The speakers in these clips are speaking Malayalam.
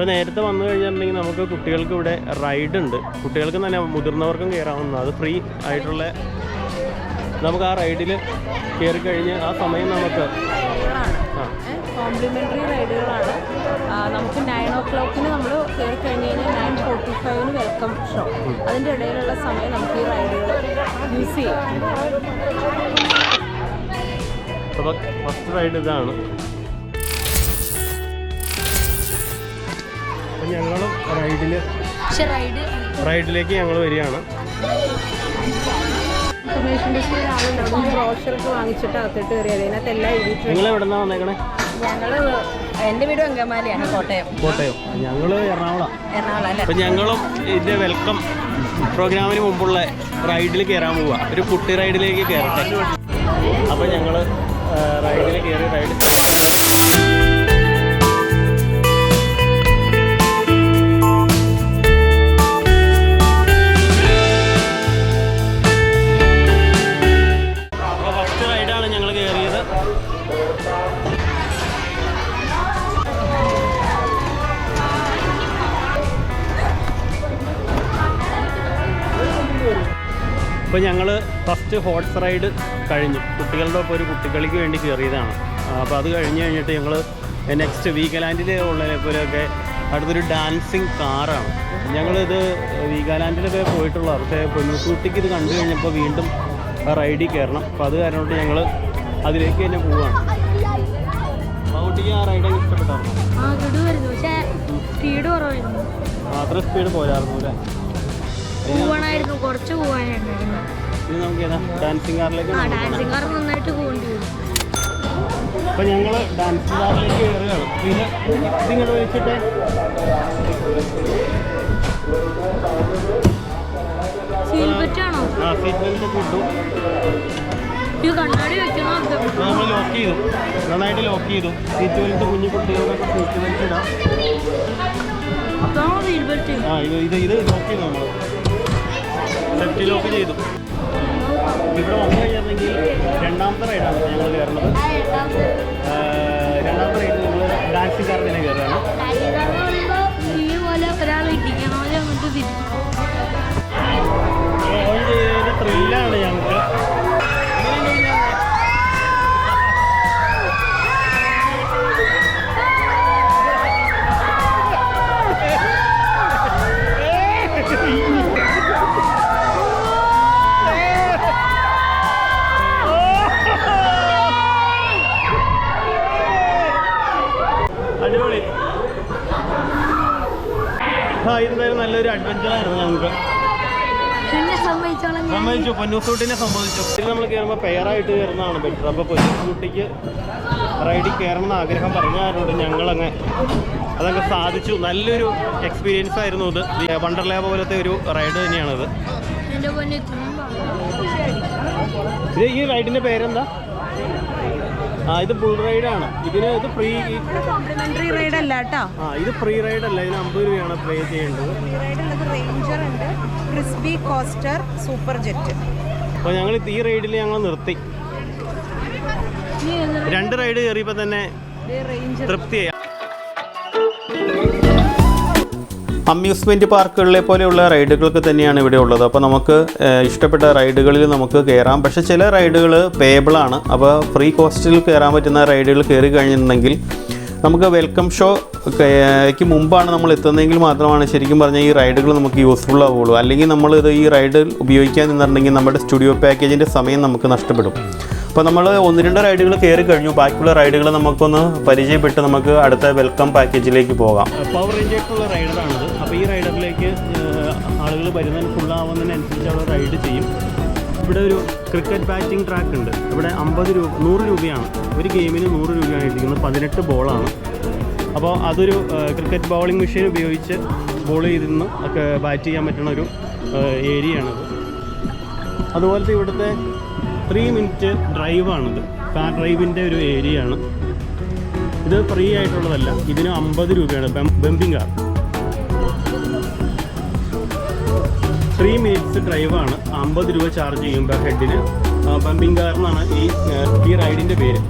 ഇപ്പോൾ നേരത്തെ വന്നു കഴിഞ്ഞിട്ടുണ്ടെങ്കിൽ നമുക്ക് കുട്ടികൾക്ക് ഇവിടെ റൈഡ് ഉണ്ട്. കുട്ടികൾക്ക് തന്നെ മുതിർന്നവർക്കും കയറാവുന്ന അത് ഫ്രീ ആയിട്ടുള്ള നമുക്ക് ആ റൈഡിൽ കയറി കഴിഞ്ഞ് ആ സമയം നമുക്ക് കോംപ്ലിമെന്ററി റൈഡുകളാണ് നമുക്ക് നയൻ ഓ ക്ലോക്കിന് നമ്മൾ കയറി കഴിഞ്ഞ് കഴിഞ്ഞാൽ നയൻ ഫോർട്ടി ഫൈവിന് വെൽക്കം ഷോ അതിന്റെ ഇടയിലുള്ള സമയം നമുക്ക് ഈ റൈഡുകൾ യൂസ് ചെയ്യാം. അപ്പോൾ ഫസ്റ്റ് റൈഡ് ഇതാണ്. ഞങ്ങളും റൈഡിൽ റൈഡിലേക്ക് ഞങ്ങൾ വരികയാണ്. ഇൻഫർമേഷൻ ഡെസ്കിൽ ഒരാളുണ്ട് അവിടെ ബ്രോഷറൊക്കെ വാങ്ങിച്ചിട്ട് അകത്തിട്ട് കയറിയത് അതിനകത്ത് എല്ലാം എഴുതിയിട്ടുണ്ട്. നിങ്ങൾ എവിടെ നിന്നാണ് വന്നേക്കണേ? ഞങ്ങൾ എന്റെ വീട് അങ്കമാലിയാണ് കോട്ടയം. കോട്ടയം. ഞങ്ങൾ എറണാകുളം. എറണാകുളം അപ്പം ഞങ്ങളും ഇതിന്റെ വെൽക്കം പ്രോഗ്രാമിന് മുമ്പുള്ള റൈഡിൽ കയറാൻ പോവുക ഒരു കുട്ടി റൈഡിലേക്ക് കയറട്ടെ അപ്പോൾ ഞങ്ങൾ റൈഡിൽ കയറി റൈഡ് ഫസ്റ്റ് ഹോർസ് റൈഡ് കഴിഞ്ഞു. കുട്ടികളുടെ ഒപ്പം ഒരു കുട്ടികളിക്ക് വേണ്ടി കയറിയതാണ്. അപ്പോൾ അത് കഴിഞ്ഞ് കഴിഞ്ഞിട്ട് ഞങ്ങൾ നെക്സ്റ്റ് വീഗലാൻഡിൽ ഉള്ളതിനെ പോലെയൊക്കെ അടുത്തൊരു ഡാൻസിങ് കാറാണ് ഞങ്ങളിത് വീഗാലാൻഡിലൊക്കെ പോയിട്ടുള്ള പക്ഷേ പൊന്നൂസൂട്ടിക്ക് ഇത് കണ്ടു കഴിഞ്ഞപ്പോൾ വീണ്ടും ആ റൈഡിൽ കയറണം. അപ്പോൾ അത് കാരണം കൊണ്ട് ഞങ്ങൾ അതിലേക്ക് തന്നെ പോവുകയാണ് ആ റൈഡ് ഇഷ്ടപ്പെട്ടായിരുന്നു? സ്പീഡ് കുറവായിരുന്നു. അത്ര സ്പീഡ് പോരായിരുന്നു അല്ലേ? കുറച്ച് പോവാനുണ്ടായിരുന്നു. ഇനി നമുക്ക് ഏതാ ഡാൻസിങ് കാറിലേക്ക് ആ ഡാൻസിങ് കാർ നന്നായിട്ട് പോകേണ്ടി വരും അപ്പൊ ഞങ്ങൾ ഡാൻസ് ബാറിലേക്ക് കയറുകയാണ് പിന്നെ ഇതിങ്ങോട്ട് വെച്ചിട്ട് സീൽ പറ്റാണോ ആ സീറ്റ് ബെൽറ്റ് ഒക്കെ ഇട്ടു. ഇത് കണ്ണാടി വെക്കണോ നമ്മൾ ലോക്ക് ചെയ്തു. നന്നായിട്ട് ലോക്ക് ചെയ്തു. സീറ്റ് ബെൽറ്റ് കുഞ്ഞു കുട്ടികൾക്കൊക്കെ സീറ്റ് ബെൽറ്റ് ഇടാം ആ ഇത് ഇത് ഇത് ലോക്ക് ചെയ്തു നമ്മൾ സെഫ്റ്റി ലോക്ക് ചെയ്തു. ഇവിടെ വന്നു കഴിഞ്ഞിട്ടുണ്ടെങ്കിൽ രണ്ടാമത്തെ റൈഡാണ് ഞങ്ങൾ കയറുന്നത്. രണ്ടാമത്തെ. റൈഡ് നമ്മൾ ഡാൻസിംഗ് കാർഡിനെ കയറുകയാണ്. ആ നല്ലൊരു അഡ്വഞ്ചർ ആയിരുന്നു ഞങ്ങൾക്ക് സമ്മതിച്ചു. പൊന്നൂസൂട്ടിനെ സംബന്ധിച്ചു ഇതിൽ നമ്മൾ കയറുമ്പോൾ പെയറായിട്ട് കയറുന്നതാണ് ബെറ്റർ അപ്പോൾ പൊന്നൂസൂട്ടിക്ക് റൈഡിൽ കയറണം എന്ന് ആഗ്രഹം പറഞ്ഞാലുണ്ട് ഞങ്ങളങ്ങ് അതങ്ങ് സാധിച്ചു. നല്ലൊരു എക്സ്പീരിയൻസ് ആയിരുന്നു ഇത്. വണ്ടർലാ പോലത്തെ ഒരു റൈഡ് തന്നെയാണിത്. ഇത് ഈ റൈഡിന്റെ പേരെന്താ? ആ ഇത് ബുൾ റൈഡാണ് ഇതിന് ഇത് ഫ്രീ കോംപ്ലിമെന്ററി റൈഡ് അല്ല കേട്ടോ. ആ ഇത് ഫ്രീ റൈഡ് അല്ല. ഇതിന് അമ്പത് രൂപയാണ് പേ ചെയ്യേണ്ടത്. റൈഡ് ഉള്ളത് റേഞ്ചർ ഉണ്ട്. ക്രിസ്ബി കോസ്റ്റർ സൂപ്പർ ജെറ്റ് അപ്പോൾ ഞങ്ങൾ ഈ റൈഡിൽ ഞങ്ങൾ നിർത്തി. രണ്ട് റൈഡ് കയറിയപ്പോൾ തന്നെ തൃപ്തിയായി. അമ്യൂസ്മെന്റ് പാർക്കുകളിലെ പോലെയുള്ള റൈഡുകൾക്ക് തന്നെയാണ് ഇവിടെ ഉള്ളത്. അപ്പോൾ നമുക്ക് ഇഷ്ടപ്പെട്ട റൈഡുകളിൽ നമുക്ക് കയറാം പക്ഷേ ചില റൈഡുകൾ പേബിളാണ് അപ്പോൾ ഫ്രീ കോസ്റ്റിൽ കയറാൻ പറ്റുന്ന റൈഡുകൾ കയറി കഴിഞ്ഞിട്ടുണ്ടെങ്കിൽ നമുക്ക് വെൽക്കം ഷോ ക്ക് മുമ്പാണ് നമ്മൾ എത്തുന്നതെങ്കിൽ മാത്രമാണ് ശരിക്കും പറഞ്ഞാൽ ഈ റൈഡുകൾ നമുക്ക് യൂസ്ഫുൾ ആവുകയുള്ളൂ. അല്ലെങ്കിൽ നമ്മൾ ഇത് ഈ റൈഡ് ഉപയോഗിക്കാൻ നിന്നിട്ടുണ്ടെങ്കിൽ നമ്മുടെ സ്റ്റുഡിയോ പാക്കേജിന്റെ സമയം നമുക്ക് നഷ്ടപ്പെടും. അപ്പോൾ നമ്മൾ ഒന്ന് രണ്ട് റൈഡുകൾ കയറി കഴിഞ്ഞു. ബാക്കിയുള്ള റൈഡുകൾ നമുക്കൊന്ന് പരിചയപ്പെട്ട് നമുക്ക് അടുത്ത വെൽക്കം പാക്കേജിലേക്ക് പോകാം. പവർ റേഞ്ചായിട്ടുള്ള റൈഡറാണിത് വരുന്നതിന് ഫുള്ളാവുന്നതിനനുസരിച്ച് അവിടെ റൈഡ് ചെയ്യും. ഇവിടെ ഒരു ക്രിക്കറ്റ് ബാറ്റിംഗ് ട്രാക്ക് ഉണ്ട്. ഇവിടെ അമ്പത് രൂപ നൂറ് രൂപയാണ്. ഒരു ഗെയിമിന് നൂറ് രൂപയാണ് ഇരിക്കുന്നത് പതിനെട്ട് ബോളാണ് അപ്പോൾ അതൊരു ക്രിക്കറ്റ് ബൗളിംഗ് മെഷീൻ ഉപയോഗിച്ച് ബോൾ ചെയ്തിരുന്ന് ഒക്കെ ബാറ്റ് ചെയ്യാൻ പറ്റുന്ന ഒരു ഏരിയയാണത്. അതുപോലത്തെ ഇവിടുത്തെ ത്രീ മിനിറ്റ് ഡ്രൈവാണിത് കാർ ഡ്രൈവിന്റെ ഒരു ഏരിയയാണ്. ഇത് ഫ്രീ ആയിട്ടുള്ളതല്ല. ഇതിന് അമ്പത് രൂപയാണ്. ബെമ്പിംഗ് കാർ ത്രീ മിനിറ്റ്സ് ഡ്രൈവാണ് അമ്പത് രൂപ ചാർജ് ചെയ്യും പെർ ഹെഡിന് ബമ്പിംഗ് കാർ എന്നാണ് ഈ ഈ റൈഡിന്റെ പേര്.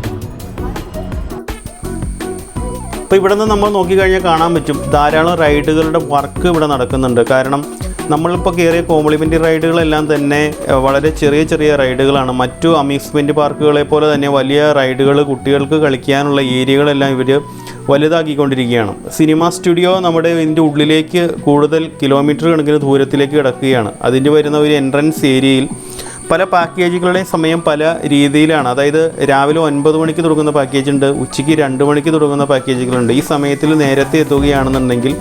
അപ്പോൾ ഇവിടെ നിന്ന് നമ്മൾ നോക്കിക്കഴിഞ്ഞാൽ കാണാൻ പറ്റും. ധാരാളം റൈഡുകളുടെ വർക്ക് ഇവിടെ നടക്കുന്നുണ്ട്. കാരണം നമ്മളിപ്പോൾ കയറിയ കോംപ്ലിമെന്റ് റൈഡുകളെല്ലാം തന്നെ വളരെ ചെറിയ ചെറിയ റൈഡുകളാണ് മറ്റു അമ്യൂസ്മെന്റ് പാർക്കുകളെ പോലെ തന്നെ വലിയ റൈഡുകൾ കുട്ടികൾക്ക് കളിക്കാനുള്ള ഏരിയകളെല്ലാം ഇവർ വലുതാക്കിക്കൊണ്ടിരിക്കുകയാണ്. സിനിമ സ്റ്റുഡിയോ നമ്മുടെ ഇതിന്റെ ഉള്ളിലേക്ക് കൂടുതൽ കിലോമീറ്റർ കണക്കിന് ദൂരത്തിലേക്ക് കിടക്കുകയാണ്. അതിന്റെ വരുന്ന ഒരു എൻട്രൻസ് ഏരിയയിൽ പല പാക്കേജുകളുടെ സമയം പല രീതിയിലാണ്. അതായത് രാവിലെ ഒൻപത് മണിക്ക് തുടങ്ങുന്ന പാക്കേജ് ഉണ്ട് ഉച്ചയ്ക്ക് രണ്ട് മണിക്ക് തുടങ്ങുന്ന പാക്കേജുകളുണ്ട് ഈ സമയത്തിൽ നേരത്തെ എത്തുകയാണെന്നുണ്ടെങ്കിൽ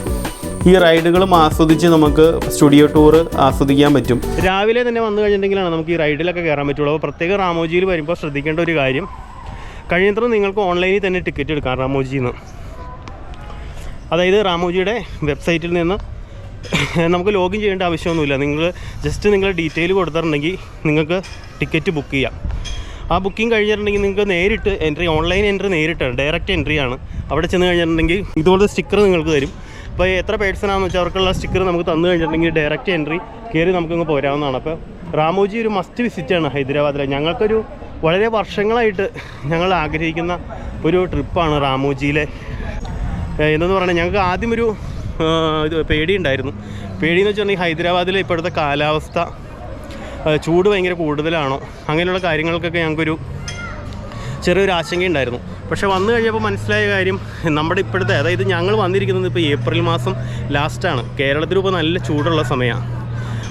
ഈ റൈഡുകളും ആസ്വദിച്ച് നമുക്ക് സ്റ്റുഡിയോ ടൂർ ആസ്വദിക്കാൻ പറ്റും. രാവിലെ തന്നെ വന്നു കഴിഞ്ഞിട്ടുണ്ടെങ്കിലാണ് നമുക്ക് ഈ റൈഡിലൊക്കെ കയറാൻ പറ്റുള്ളൂ. അപ്പോൾ പ്രത്യേക റാമോജിയിൽ വരുമ്പോൾ ശ്രദ്ധിക്കേണ്ട ഒരു കാര്യം കഴിഞ്ഞത്ര നിങ്ങൾക്ക് ഓൺലൈനിൽ തന്നെ ടിക്കറ്റ് എടുക്കാം റാമോജിയിൽ നിന്ന്. അതായത് റാമോജിയുടെ വെബ്സൈറ്റിൽ നിന്ന് നമുക്ക് ലോഗിൻ ചെയ്യേണ്ട ആവശ്യമൊന്നുമില്ല. നിങ്ങൾ ജസ്റ്റ് നിങ്ങൾ ഡീറ്റെയിൽ കൊടുത്തിട്ടുണ്ടെങ്കിൽ നിങ്ങൾക്ക് ടിക്കറ്റ് ബുക്ക് ചെയ്യാം. ആ ബുക്കിംഗ് കഴിഞ്ഞിട്ടുണ്ടെങ്കിൽ നിങ്ങൾക്ക് നേരിട്ട് എൻട്രി ഓൺലൈൻ എൻട്രി നേരിട്ടാണ് ഡയറക്റ്റ് എൻട്രി ആണ്. അവിടെ ചെന്ന് കഴിഞ്ഞിട്ടുണ്ടെങ്കിൽ ഇതുപോലത്തെ സ്റ്റിക്കർ നിങ്ങൾക്ക് തരും. അപ്പോൾ എത്ര പേഴ്സണാന്ന് വെച്ചാൽ അവർക്കുള്ള സ്റ്റിക്കർ നമുക്ക് തന്നു കഴിഞ്ഞിട്ടുണ്ടെങ്കിൽ ഡയറക്റ്റ് എൻട്രി കയറി നമുക്കങ്ങ് പോരാവുന്നതാണ്. അപ്പോൾ റാമോജി ഒരു മസ്റ്റ് വിസിറ്റാണ് ഹൈദരാബാദിലെ. ഞങ്ങൾക്കൊരു വളരെ വർഷങ്ങളായിട്ട് ഞങ്ങൾ ആഗ്രഹിക്കുന്ന ഒരു ട്രിപ്പാണ് റാമോജിയിലെ എന്തെന്ന് പറഞ്ഞാൽ ഞങ്ങൾക്ക് ആദ്യം ഒരു ഇത് പേടിയുണ്ടായിരുന്നു. പേടിയെന്ന് വെച്ചിട്ടുണ്ടെങ്കിൽ ഹൈദരാബാദിലെ ഇപ്പോഴത്തെ കാലാവസ്ഥ ചൂട് ഭയങ്കര കൂടുതലാണോ? അങ്ങനെയുള്ള കാര്യങ്ങൾക്കൊക്കെ ഞങ്ങൾക്കൊരു ചെറിയൊരു ആശങ്കയുണ്ടായിരുന്നു. പക്ഷേ വന്നു കഴിഞ്ഞപ്പോൾ മനസ്സിലായ കാര്യം നമ്മുടെ ഇപ്പോഴത്തെ അതായത് ഞങ്ങൾ വന്നിരിക്കുന്നത് ഇപ്പോൾ ഏപ്രിൽ മാസം ലാസ്റ്റാണ് കേരളത്തിലിപ്പോൾ നല്ല ചൂടുള്ള സമയമാണ്.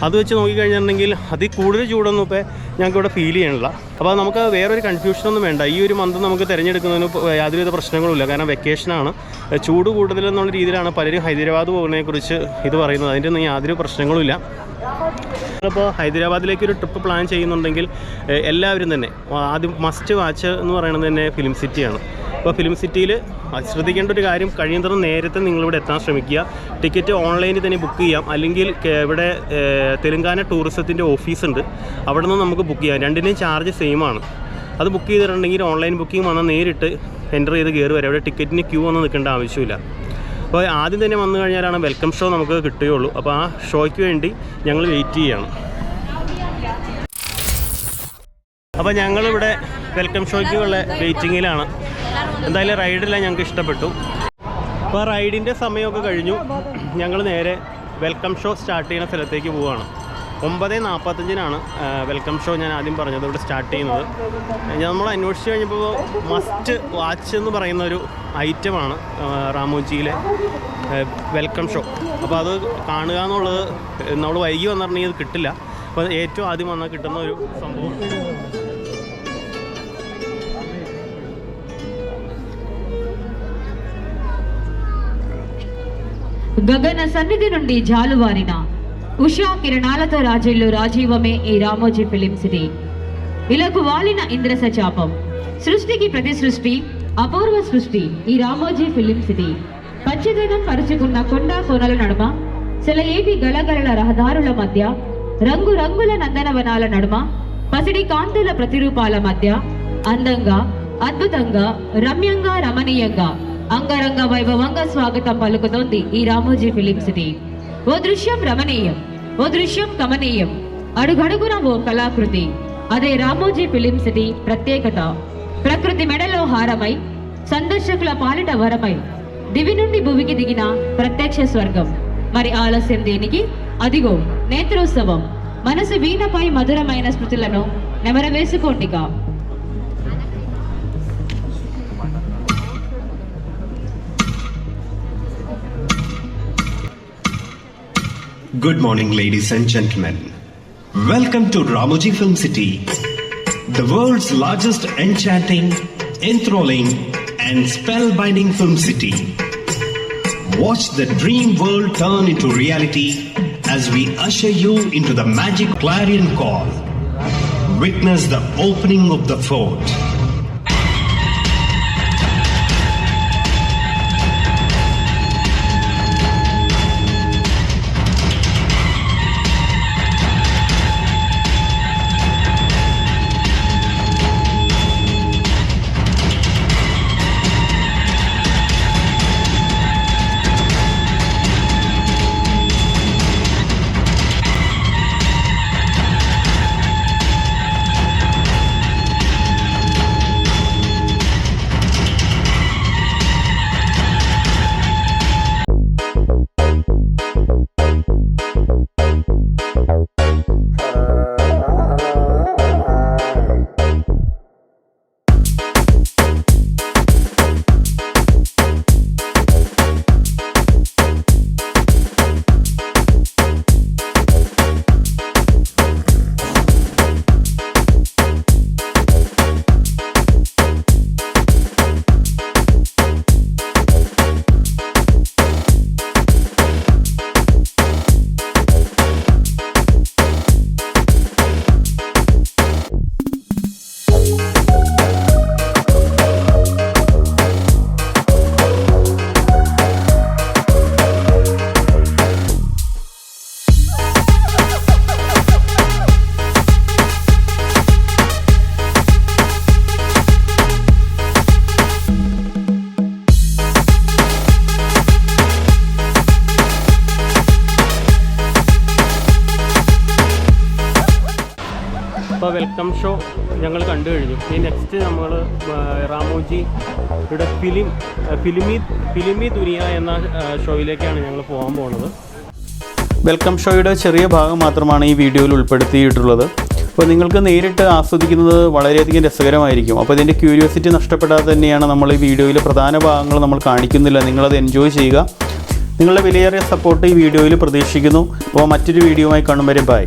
അത് വെച്ച് നോക്കിക്കഴിഞ്ഞിട്ടുണ്ടെങ്കിൽ അതിൽ കൂടുതൽ ചൂടൊന്നും ഇപ്പോൾ ഞങ്ങൾക്ക് ഇവിടെ ഫീൽ ചെയ്യണില്ല അപ്പോൾ നമുക്ക് വേറൊരു കൺഫ്യൂഷനൊന്നും വേണ്ട. ഈ ഒരു മന്ത് നമുക്ക് തിരഞ്ഞെടുക്കുന്നതിന് യാതൊരുവിധ പ്രശ്നങ്ങളുമില്ല. കാരണം വെക്കേഷനാണ് ചൂട് കൂടുതലെന്നുള്ള രീതിയിലാണ് പലരും ഹൈദരാബാദ് പോകുന്നതിനെക്കുറിച്ച് ഇത് പറയുന്നത്. അതിന്റെ ഒന്നും യാതൊരു പ്രശ്നങ്ങളുമില്ല. ഇപ്പോൾ ഹൈദരാബാദിലേക്ക് ഒരു ട്രിപ്പ് പ്ലാൻ ചെയ്യുന്നുണ്ടെങ്കിൽ എല്ലാവരും തന്നെ ആദ്യം മസ്റ്റ് വാച്ച് എന്ന് പറയുന്നത് തന്നെ ഫിലിം സിറ്റിയാണ് അപ്പോൾ ഫിലിം സിറ്റിയിൽ ശ്രദ്ധിക്കേണ്ട ഒരു കാര്യം കഴിയുന്നത്ര നേരത്തെ നിങ്ങളിവിടെ എത്താൻ ശ്രമിക്കുക. ടിക്കറ്റ് ഓൺലൈനിൽ തന്നെ ബുക്ക് ചെയ്യാം. അല്ലെങ്കിൽ ഇവിടെ തെലങ്കാന ടൂറിസത്തിന്റെ ഓഫീസുണ്ട്. അവിടെ നിന്ന് നമുക്ക് ബുക്ക് ചെയ്യാം. രണ്ടിന്റെയും ചാർജ് സെയിം ആണ് അത് ബുക്ക് ചെയ്തിട്ടുണ്ടെങ്കിൽ ഓൺലൈൻ ബുക്കിംഗ് വന്നാൽ നേരിട്ട് എന്റർ ചെയ്ത് കയറി വരാം അവിടെ ടിക്കറ്റിന് ക്യൂ ഒന്നും നിൽക്കേണ്ട ആവശ്യമില്ല. അപ്പോൾ ആദ്യം തന്നെ വന്നു കഴിഞ്ഞാലാണ് വെൽക്കം ഷോ നമുക്ക് കിട്ടുകയുള്ളൂ. അപ്പോൾ ആ ഷോയ്ക്ക് വേണ്ടി ഞങ്ങൾ വെയിറ്റ് ചെയ്യണം. അപ്പോൾ ഞങ്ങളിവിടെ വെൽക്കം ഷോയ്ക്കുള്ള വെയിറ്റിങ്ങിലാണ്. എന്തായാലും റൈഡെല്ലാം ഞങ്ങൾക്ക് ഇഷ്ടപ്പെട്ടു. അപ്പോൾ റൈഡിന്റെ സമയമൊക്കെ കഴിഞ്ഞു. ഞങ്ങൾ നേരെ വെൽക്കം ഷോ സ്റ്റാർട്ട് ചെയ്യുന്ന സ്ഥലത്തേക്ക് പോവുകയാണ് ഒമ്പത് നാൽപ്പത്തഞ്ചിനാണ് വെൽക്കം ഷോ ഞാൻ ആദ്യം പറഞ്ഞത് ഇവിടെ സ്റ്റാർട്ട് ചെയ്യുന്നത്. നമ്മൾ അന്വേഷിച്ച് കഴിഞ്ഞപ്പോൾ മസ്റ്റ് വാച്ച് എന്ന് പറയുന്ന ഒരു ഐറ്റമാണ് റാമോജിയിലെ വെൽക്കം ഷോ. അപ്പോൾ അത് കാണുക എന്നുള്ളത് നമ്മൾ വൈകി വന്നിട്ടുണ്ടെങ്കിൽ അത് കിട്ടില്ല. അപ്പോൾ ഏറ്റവും ആദ്യം വന്നാൽ കിട്ടുന്ന ഒരു സംഭവം గగన సన్నిధి నుండి జాలువారిన ఉషా కిరణాలతో రాజిల్లు రాజీవమే ఈ రామోజీ ఫిలిం సిటీ ఇలకు వాలిన ఇంద్రస చాపం సృష్టికి ప్రతి సృష్టి అపూర్వ సృష్టి ఈ రామోజీ ఫిలిం సిటీ పచ్చిదనం పరుచుకున్న కొండ కోనల నడుమ సెలయేటి గలగలల రహదారుల మధ్య రంగు రంగుల నందనవనాల నడుమ పసిడి కాంతుల ప్రతిరూపాల మధ్య అందంగా అద్భుతంగా రమ్యంగా రమణీయంగా అంగరంగ వైభవంగా స్వాగతం పలుకుతోంది ఈ రామోజీ ఫిలిం సిటీ ఓ దృశ్యం రమణీయం ఓ దృశ్యం కమనీయం అడుగడుగున ఓ కళాకృతి. అదే రామోజీ ఫిలిం సిటీ ప్రత్యేకత. ప్రకృతి మెడలో హారమై సందర్శకుల పాలిట వరమై దివి నుండి భువికి దిగిన ప్రత్యక్ష స్వర్గం. మరి ఆలస్యం దేనికి? అదిగో నేత్రోత్సవం. మనసు వీణపై మధురమైన స్మృతులను నెమరవేసుకోండిగా Good morning, ladies and gentlemen. Welcome to Ramoji Film City, the world's largest enchanting, enthralling, and spellbinding film city. Watch the dream world turn into reality as we usher you into the magic clarion call. Witness the opening of the fort. Welcome show ഞങ്ങൾ കണ്ടു കഴിഞ്ഞു. ഇനി നെക്സ്റ്റ് നമ്മൾ റാമോജിയുടെ ഫിലിം ഫിലിമി ഫിലിമി ദുനിയ എന്ന ഷോയിലേക്കാണ് ഞങ്ങൾ പോകാൻ പോകുന്നത് വെൽക്കം ഷോയുടെ ചെറിയ ഭാഗം മാത്രമാണ് ഈ വീഡിയോയിൽ ഉൾപ്പെടുത്തിയിട്ടുള്ളത്. അപ്പോൾ നിങ്ങൾക്ക് നേരിട്ട് ആസ്വദിക്കുന്നത് വളരെയധികം രസകരമായിരിക്കും. അപ്പോൾ ഇതിന്റെ ക്യൂരിയോസിറ്റി നഷ്ടപ്പെടാതെ തന്നെയാണ് നമ്മൾ ഈ വീഡിയോയിലെ പ്രധാന ഭാഗങ്ങൾ നമ്മൾ കാണിക്കുന്നില്ല. നിങ്ങളത് എൻജോയ് ചെയ്യുക. നിങ്ങളുടെ വിലയേറിയ സപ്പോർട്ട് ഈ വീഡിയോയിൽ പ്രതീക്ഷിക്കുന്നു. അപ്പോൾ മറ്റൊരു വീഡിയോയുമായി കാണും വരെ. ബൈ